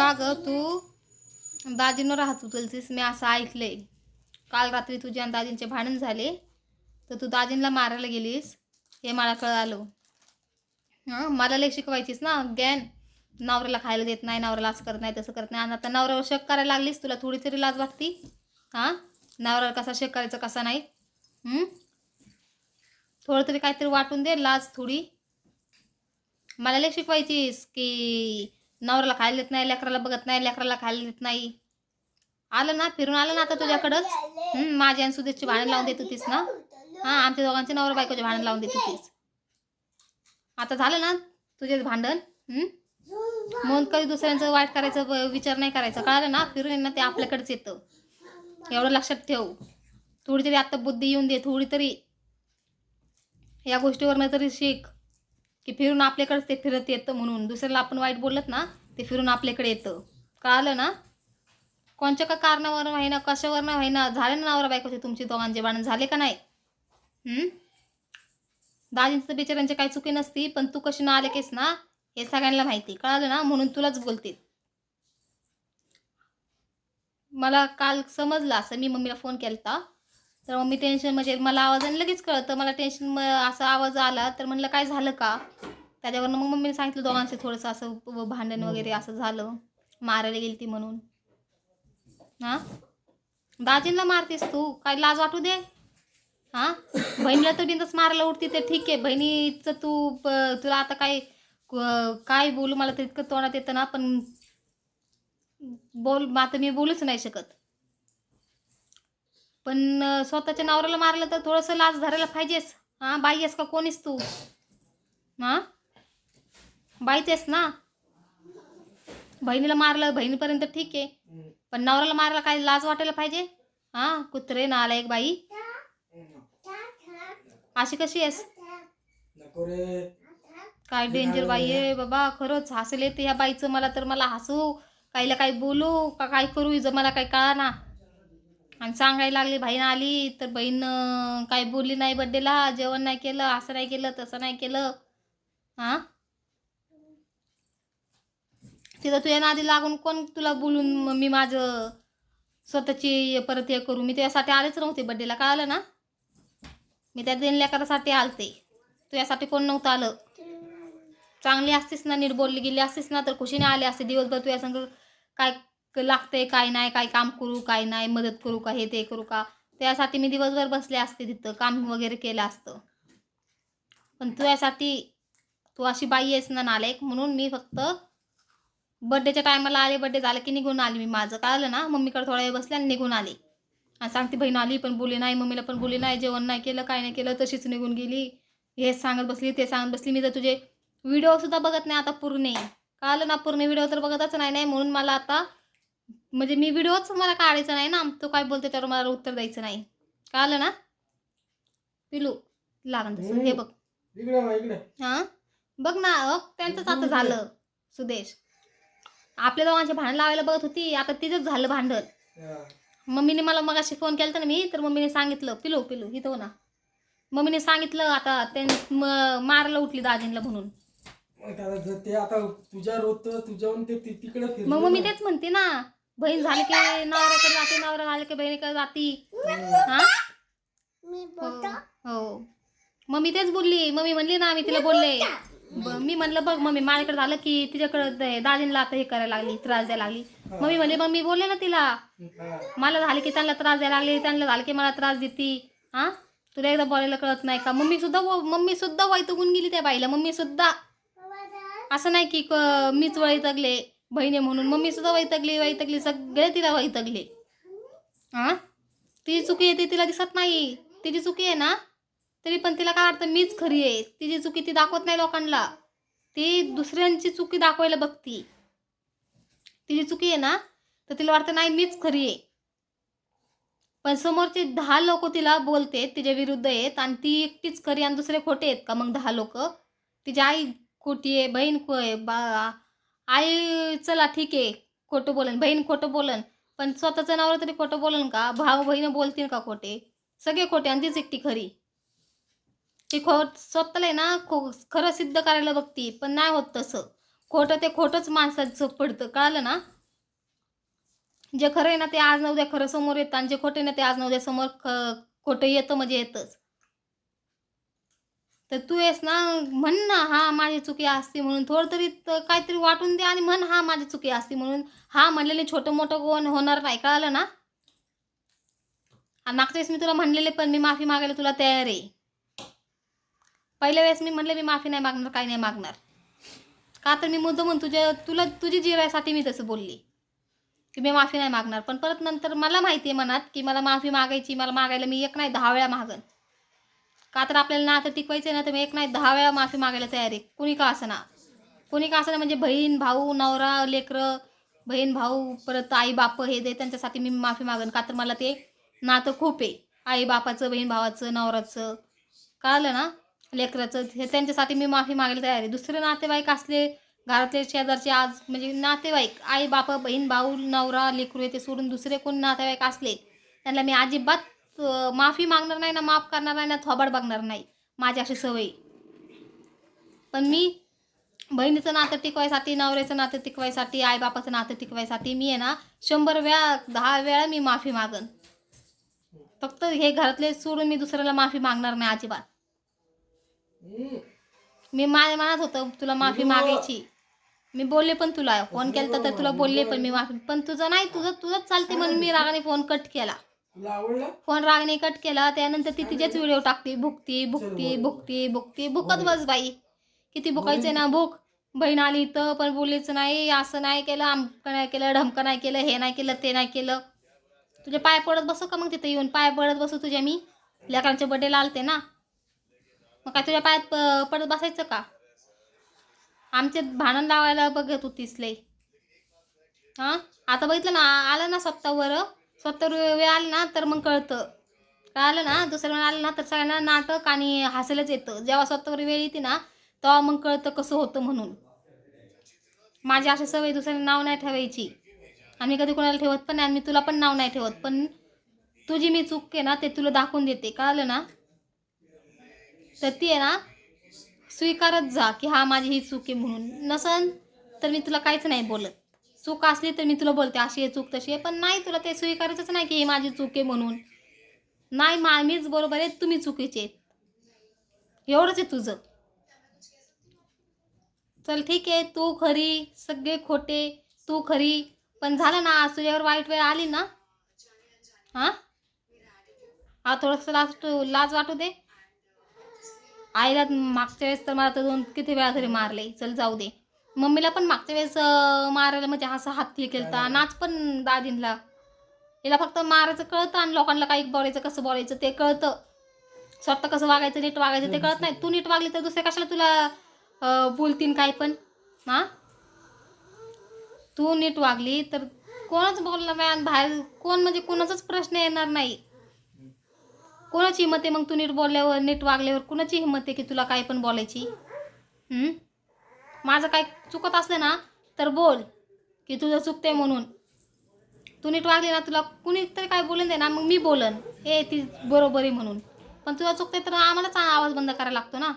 का ग तू? दाजीनं राहत उचलतीस मी असं ऐकलंय. काल रात्री तुझ्या आणि दाजींचे भांडण झाले तर तू दाजींला मारायला गेलीस हे मला कळालं. हां मला लय शिकवायचीस ना गॅन. नवऱ्याला खायला देत नाही नवऱ्याला असं करत नाही तसं करत नाही. आणि आता नवऱ्यावर शक करायला लागलीस तुला थोडी तरी लाज वाटती? हां? नवऱ्यावर कसा शेक करायचा कसा नाही? थोडं तरी काहीतरी वाटून दे लाज थोडी. मला लय शिकवायचीस की नवऱ्याला खायला देत नाही लेकराला बघत नाही लेकराला खायला देत नाही. आलं ना फिरून आलं ना आता तुझ्याकडंच? माझ्या आणि सुदेशची भांडण लावून देत होतीस ना? हां आमच्या दोघांचे नवरा बायकोचे भांडण लावून देत होतीस. आता झालं ना तुझेच भांडण? म्हणून कधी दुसऱ्यांचं वाईट करायचं विचार नाही करायचा. कळालं ना? फिरून येणं ते आपल्याकडेच येतं. एवढं लक्षात ठेव. थोडी तरी आत्ता बुद्धी येऊन दे थोडी तरी. या गोष्टीवरनं तरी शिक. की फिरून आपल्याकडेच ते फिरत येतं म्हणून. दुसऱ्याला आपण वाईट बोलत ना ते फिरून आपल्याकडे येतं. कळालं ना? कोणच्या का कारणावर व्हायना कशावरनं व्हायना? झाले ना नावर बायकोचे तुमचे दोघांचे बाण झाले का नाही? दाजींचं तर बिचाऱ्यांची काही चुकी नसती पण तू कशी ना आले केस ना? हे सगळ्यांना माहिती. कळालं ना? म्हणून तुलाच बोलते. मला काल समजलं असं. मी मम्मीला फोन केलता. तर मग मी टेन्शन म्हणजे मला आवाजाने लगेच कळतं मला टेन्शन म असा आवाज आला. तर म्हणलं काय झालं का? त्याच्यावरनं मग मम्मीने सांगितलं दोघांचं थोडंसं असं भांडण वगैरे असं झालं. मारायला गेली ती म्हणून. हां? दाजींना मारतेस तू? काय लाज वाटू दे? हां? बहिणीला तर बिंदच मारायला उठती तर ठीक आहे. बहिणीचं तू तुला आता काय काय बोलू? मला तर इतकं तोंडात येतं ना पण बोल आता मी बोलूच नाही शकत. पण स्वतःच्या नवऱ्याला मारलं तर थोडंसं लाज धरायला पाहिजेस. हां बाई आहेस का? कोणीस तू? हां? बाईच आहेस ना. बहिणीला मारलं बहिणीपर्यंत ठीक आहे. पण नवऱ्याला मारायला काय लाज वाटायला पाहिजे? हां कुत्रे नाला एक बाई. अशी कशी आहेस? काय डेंजर बाई आहे. बाबा. खरंच हसले येते ह्या बाईचं मला तर मला हसू. काहीला काही बोलू का काय करू हिचं मला काही कळा ना आणि सांगायला लागली बहीण आली तर बहीण काही बोलली नाही बड्डेला जेवण नाही केलं असं नाही केलं तसं नाही केलं. हां? तिथं तुझ्या नादी लागून कोण तुला बोलून मी माझं स्वतःची परत हे करू? मी तुझ्यासाठी आलेच नव्हते बड्डेला कळालं ना? मी त्या दोन लेकरासाठी आलते. तुझ्यासाठी कोण नव्हतं आलं. चांगली असतीस ना नीट बोलली गेली असतीस ना तर खुशीने आले असते. दिवसभर तुझ्या संग काय लागतंय काय नाही काय काम करू काय नाही मदत करू का हे ते करू का? त्यासाठी मी दिवसभर बसले असते तिथं काम वगैरे केलं असतं. पण तुझ्यासाठी तू अशी बाई आहेस ना नालेक म्हणून मी फक्त बड्डेच्या टायमाला आले बड्डे झालं की निघून आली मी माझं. कळलं ना? मम्मीकडे थोडा वेळ बसले आणि निघून आले. आणि सांगते बहीण आली पण बोली नाही मम्मीला पण बोली नाही जेवण नाही केलं काय नाही केलं तशीच निघून गेली. हेच सांगत बसली ते सांगत बसली. मी तर तुझे व्हिडिओ सुद्धा बघत नाही आता पूर्ण. कळलं ना? पूर्ण व्हिडिओ तर बघतच नाही नाही म्हणून मला आता म्हणजे मी व्हिडिओच मला काढायचा नाही ना. तो काय बोलते त्यावर मला उत्तर द्यायचं नाही. कळलं ना? पिलू लागन तसं हे बघ. हां? बघ ना त्यांचंच आता झालं सुदेश. आपल्या दोघांचे भांडण लावायला बघत होती. आता तिथंच झालं भांडण. मम्मीने मला मग अशी फोन केला ना मी तर मम्मीने सांगितलं पिलू पिलू इथं हो ना. मम्मीने सांगितलं आता ते म- मारायला उठली दाजींला म्हणून. ते आता तुझ्या रोत तुझ्याहून ते तिकडे मग मम्मी. तेच म्हणते ना. बहीण झाली की नवऱ्याकडे जाते नवरा झाले की बहिणीकडे जाती. हा? हो हो. मम्मी तेच बोलली. मम्मी म्हणली ना मी तिला बोलले. ब- मी म्हणलं बघ मम्मी माझ्याकडे झालं की तिच्याकडे ते आता हे करायला लागली त्रास द्यायला लागली. मम्मी म्हणली मम्मी बोलले ना तिला मला झाले की त्यांना त्रास द्यायला लागले त्यांना झालं की मला त्रास देती. हा? तुला एकदा बोलायला कळत नाही का? मम्मी सुद्धा मम्मी सुद्धा वैतगून गेली त्या बाईला. मम्मी सुद्धा. असं नाही की क- मीच वैतगले. बहिणी म्हणून. मम्मी सुद्धा वैतगली वैतगली सगळे तिला वैतगले. हा तिची चुकी आहे ती तिला दिसत नाही. तिची चुकी आहे ना? तरी पण तिला काय वाटतं मीच खरी आहे. तिची चुकी ती दाखवत नाही लोकांना. ती दुसऱ्यांची चुकी दाखवायला बघती. तिची चुकी आहे ना? तर तिला वाटतं नाही मीच खरी आहे. पण समोरचे दहा लोक तिला बोलते तिच्या विरुद्ध आहेत आणि ती एकटीच खरी आणि दुसरे खोटे आहेत. का मग दहा लोक? तिची आई खोटी आहे बहीण खो आहे बा आई चला ठीक आहे खोटं बोलन. बहीण खोटं बोलन पण स्वतःचं नावर तरी खोटं बोलन का? भाऊ बहीण बोलतील का खोटे? सगळे खोटे आणि तीच एकटी खरी. ती खोट स्वतःला आहे ना खो खरं सिद्ध करायला बघती पण नाही होत तसं. खोटं ते खोटंच माणसाचं पडतं कळालं ना? जे खरं आहे ना ते आज न खरं समोर येतं आणि जे खोटे ना ते आज न समोर ख- खोटं येतं म्हणजे येतंच. तर तू येस ना म्हण ना हा माझी चुकी असते म्हणून. थोडं तरी काहीतरी वाटून दे आणि म्हण हा माझी चुकी असते म्हणून. हा म्हणलेले छोटं मोठं कोण होणार नाही कळालं ना? मागच्या वेळेस मी तुला म्हणलेले पण मी माफी मागायला तुला तयार आहे. पहिल्या वेळेस मी म्हणले मी माफी नाही मागणार काही नाही मागणार. का तर मी मुद्दा म्हणून तुझ्या तुला तुझी जिरायसाठी मी तसं बोलली. की मी माफी नाही मागणार. पण परत नंतर मला माहिती आहे मनात की मला माफी मागायची मला मागायला मी एक नाही दहा वेळा मागन. का तर आपल्याला नातं टिकवायचं आहे ना तर मी एक नाही दहा वेळा माफी मागायला तयार आहे. कुणी का ना? कुणी का ना म्हणजे बहीण भाऊ नवरा लेकरं बहीण भाऊ परत आई बाप हे दे त्यांच्यासाठी मी माफी मागेन. का तर मला ते नातं खूप आहे. आई बापाचं बहीण भावाचं नवराचं कळलं ना? लेकराचं. हे त्यांच्यासाठी मी माफी मागायला तयार आहे. दुसरे नातेवाईक असले घरातले शेजारचे आज म्हणजे नातेवाईक आई बाप बहीण भाऊ नवरा लेकरू हे ते सोडून दुसरे कोण नातेवाईक असले त्यांना मी अजिबात माफी मागणार नाही ना माफ करणार नाही ना थोबाड बघणार नाही. माझी अशी सवय पण मी बहिणीचं नातं टिकवायसाठी नवऱ्याचं नातं टिकवायसाठी आईबापाचं नातं टिकवायसाठी मी आहे ना शंभर वेळा दहा वेळा मी माफी मागन. फक्त हे घरातले सोडून मी दुसऱ्याला माफी मागणार नाही अजिबात. मी माझ्या मनात होतं तुला माफी मागायची. मी बोलले पण तुला फोन केला तर तुला बोलले पण मी माफी पण तुझं नाही तुझं तुझंच चालते म्हणून मी रागाने फोन कट केला. तुला आवडला? फोन रागने कट केला त्यानंतर ती तिचेच व्हिडिओ टाकते. भुकती भुकती भुकती भुकती. भुकत बस बाई. किती भुकायचं ना भूक. बहीण आली तर पण बोलायचं नाही असं नाही केलं आमकं नाही केलं ढमकं नाही केलं हे नाही केलं ते नाही केलं. तुझे पाय पडत बसू का मग तिथं येऊन? पाय पडत बसू तुझ्या मी? लेकरांच्या बड्डेला आलते ना. मग काय तुझ्या पायात पडत बसायचं का? आमच्यात भांडण लावायला बघत होतीस लई. हां? आता बघितलं ना आलं ना स्वतःवर स्वतःवर वेळ आली ना तर मग कळतं. आलं ना दुसऱ्या वेळ आलं ना तर सगळ्यांना नाटक आणि हसायलाच येतं. जेव्हा स्वतःवर वेळ येते ना तेव्हा मग कळतं कसं होतं म्हणून. माझी अशी सवय दुसऱ्याला नाव नाही ठेवायची. आम्ही कधी कोणाला ठेवत पण नाही आणि मी तुला पण नाव नाही ठेवत. पण तुझी मी चूक आहे ना ते तुला दाखवून देते. कळालं ना? तर ती आहे ना स्वीकारत जा की हा माझी ही चूक आहे म्हणून. नसन तर मी तुला काहीच नाही बोलत. चूक असली तर मी तुला बोलते अशी आहे चूक तशी आहे. पण नाही तुला ते स्वीकारायचंच नाही की ही माझी चूक आहे म्हणून. नाही मा मीच बरोबर आहे तुम्ही चुकीचे आहेत. एवढंच आहे तुझं. चल ठीक आहे तू खरी सगळे खोटे तू खरी. पण झालं ना आज तुझ्यावर वाईट वेळ आली ना? हां? हा थोडंसं लाज लाज वाटू दे. आईला मागच्या वेळेस तर मला तर दोन किती वेळा तरी मारले चल जाऊ दे. मम्मीला पण मागच्या वेळेस मारायला म्हणजे असं हात हे केलता नाच पण दादींला हिला फक्त मारायचं कळतं आणि लोकांना काही बोलायचं कसं बोलायचं ते कळतं. स्वतः कसं वागायचं नीट वागायचं ते कळत नाही. तू नीट वागली तर दुसरे कशाला तुला बोलतीन काय पण? हां? तू नीट वागली तर कोणच बोलणार नाही आणि बाहेर कोण म्हणजे कोणाचाच प्रश्न येणार नाही. कोणाची हिंमत आहे मग तू नीट बोलल्यावर नीट वागल्यावर कुणाची हिंमत आहे की तुला काय पण बोलायची? हं? माझं काय चुकत असलं ना तर बोल की तुझं चुकते म्हणून. तू नीट वागली ना तुला कुणी तरी काय बोलून दे ना मग मी बोलन. ए ती बरोबर आहे म्हणून. पण तुला चुकते तर आम्हालाच आवाज बंद करायला लागतो ना.